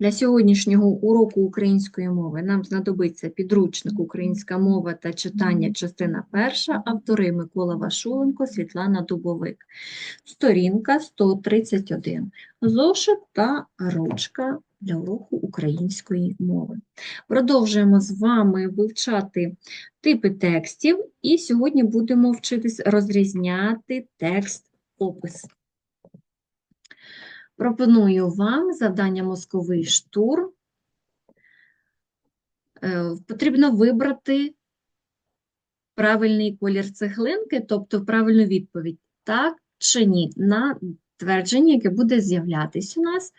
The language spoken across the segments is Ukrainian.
Для сьогоднішнього уроку української мови нам знадобиться підручник Українська мова та читання, частина перша, автори Микола Вашуленко, Світлана Дубовик, сторінка 131, зошит та ручка для уроку української мови. Продовжуємо з вами вивчати типи текстів, і сьогодні будемо вчитись розрізняти текст-опис. Пропоную вам завдання мозковий штурм. Е, Потрібно вибрати правильний колір цеглинки, тобто правильну відповідь, так чи ні, на твердження, яке буде з'являтися у нас.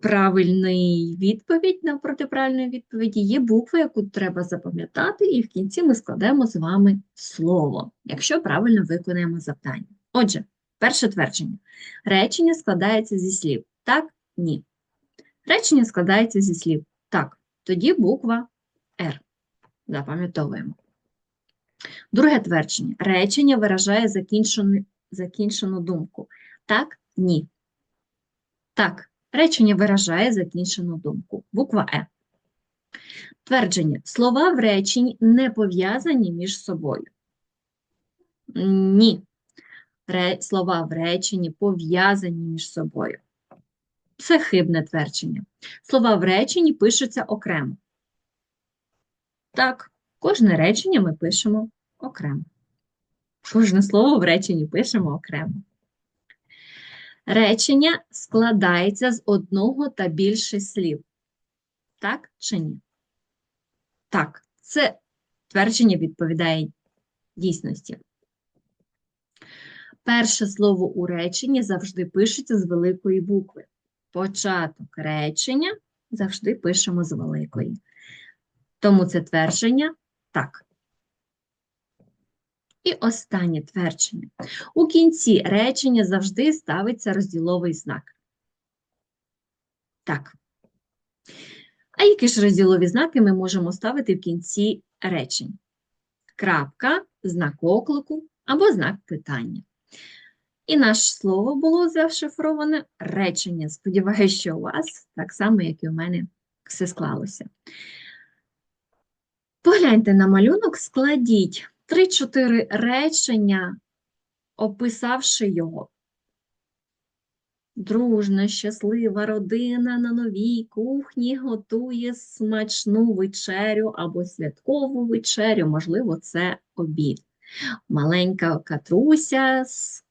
Правильний відповідь навпроти правильної відповіді є буква, яку треба запам'ятати, і в кінці ми складемо з вами слово, якщо правильно виконаємо завдання. Отже, перше твердження. Речення складається зі слів. Так? Ні. Речення складається зі слів. Так. Тоді буква Р. Запам'ятовуємо. Друге твердження. Речення виражає закінчену, закінчену думку. Так? Ні. Так. Речення виражає закінчену думку. Буква Е. Твердження. Слова в реченні не пов'язані між собою. Ні. Слова в реченні пов'язані між собою. Це хибне твердження. Слова в реченні пишуться окремо. Так, кожне речення ми пишемо окремо. Кожне слово в реченні пишемо окремо. Речення складається з одного та більше слів. Так чи ні? Так, це твердження відповідає дійсності. Перше слово у реченні завжди пишеться з великої букви. Початок речення завжди пишемо з великої. Тому це твердження так. І останнє твердження. У кінці речення завжди ставиться розділовий знак. Так. А які ж розділові знаки ми можемо ставити в кінці речень? Крапка, знак оклику або знак питання. І наше слово було зашифроване речення. Сподіваюся, що у вас так само, як і у мене, все склалося. Погляньте на малюнок, складіть 3-4 речення, описавши його. Дружна, щаслива родина на новій кухні готує смачну вечерю або святкову вечерю, можливо, це обід. Маленька катруся з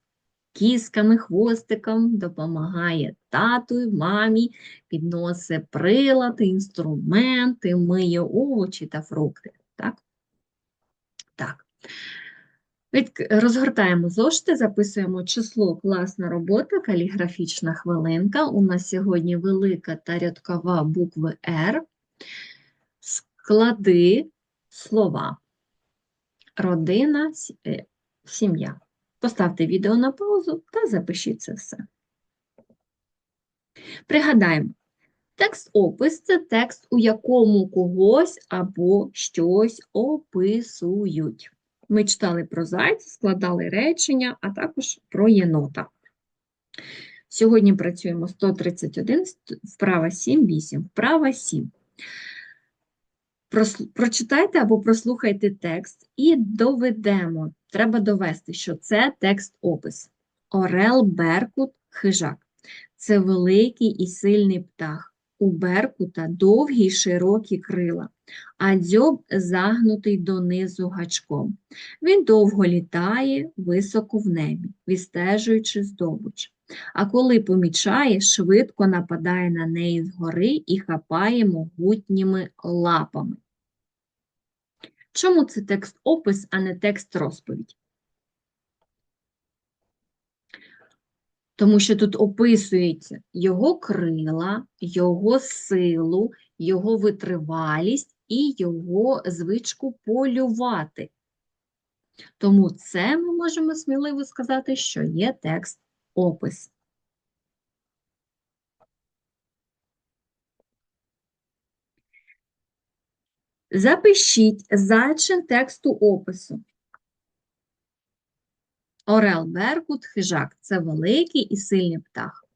кісками, хвостиком допомагає тату мамі, підносить прилади, інструменти, миє овочі та фрукти. Так? Так. Розгортаємо зошити, записуємо число класна робота, каліграфічна хвилинка. У нас сьогодні велика та рядкова букви Р. Склади слова. Родина, е, сім'я. Поставте відео на паузу та запишіть це все. Пригадаємо, текст-опис це текст, у якому когось або щось описують. Ми читали про зайця, складали речення, а також про єнота. Сьогодні працюємо 131, ст- вправа 7, 8, вправа 7. Прочитайте або прослухайте текст і доведемо. Треба довести, що це текст-опис. Орел, беркут, хижак. Це великий і сильний птах. У беркута довгі й широкі крила, а дзьоб загнутий донизу гачком. Він довго літає високо в небі, відстежуючи здобуч. А коли помічає, швидко нападає на неї згори і хапає могутніми лапами. Чому це текст-опис, а не текст-розповідь? Тому що тут описується його крила, його силу, його витривалість і його звичку полювати. Тому це ми можемо сміливо сказати, що є текст-опис. Запишіть зачин тексту опису. Орел, беркут, хижак це великий і сильний птах.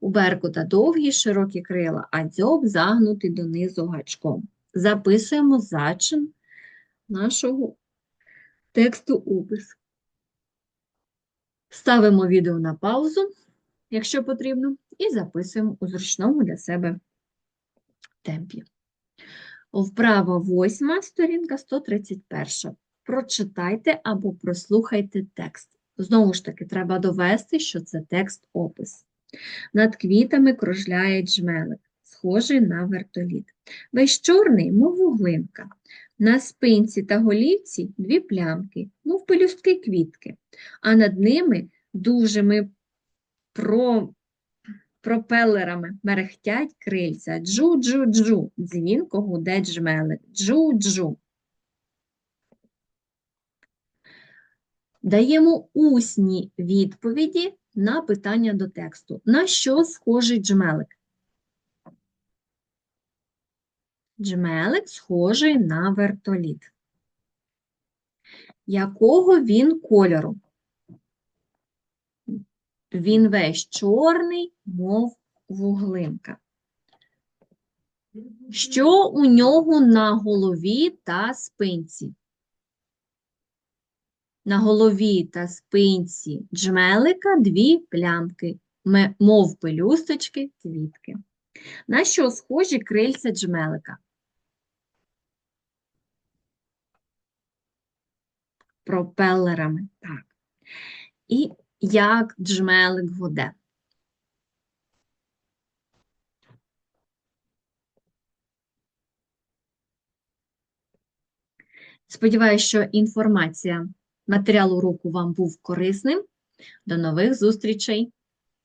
У беркута довгі широкі крила, а дзьоб загнутий донизу гачком. Записуємо зачин нашого тексту опис. Ставимо відео на паузу, якщо потрібно, і записуємо у зручному для себе темпі. Вправа 8, сторінка 131. Прочитайте або прослухайте текст. Знову ж таки, треба довести, що це текст-опис. Над квітами кружляє джмелик, схожий на вертоліт. Весь чорний, мов вуглинка. На спинці та голівці дві плямки, мов пелюстки квітки, а над ними дужими про... пропелерами мерехтять крильця. Джу-джу-джу, дзвінко гуде джмелик. Джу-джу. Даємо усні відповіді на питання до тексту. На що схожий джмелик? Джмелик схожий на вертоліт. Якого він кольору? Він весь чорний, мов вуглинка. Що у нього на голові та спинці? На голові та спинці джмелика дві плямки, мов пелюсточки квітки. На що схожі крильця джмелика? Пропелерами, так. І як джмелик гуде? Сподіваюся, що інформація, матеріал уроку вам був корисним. До нових зустрічей!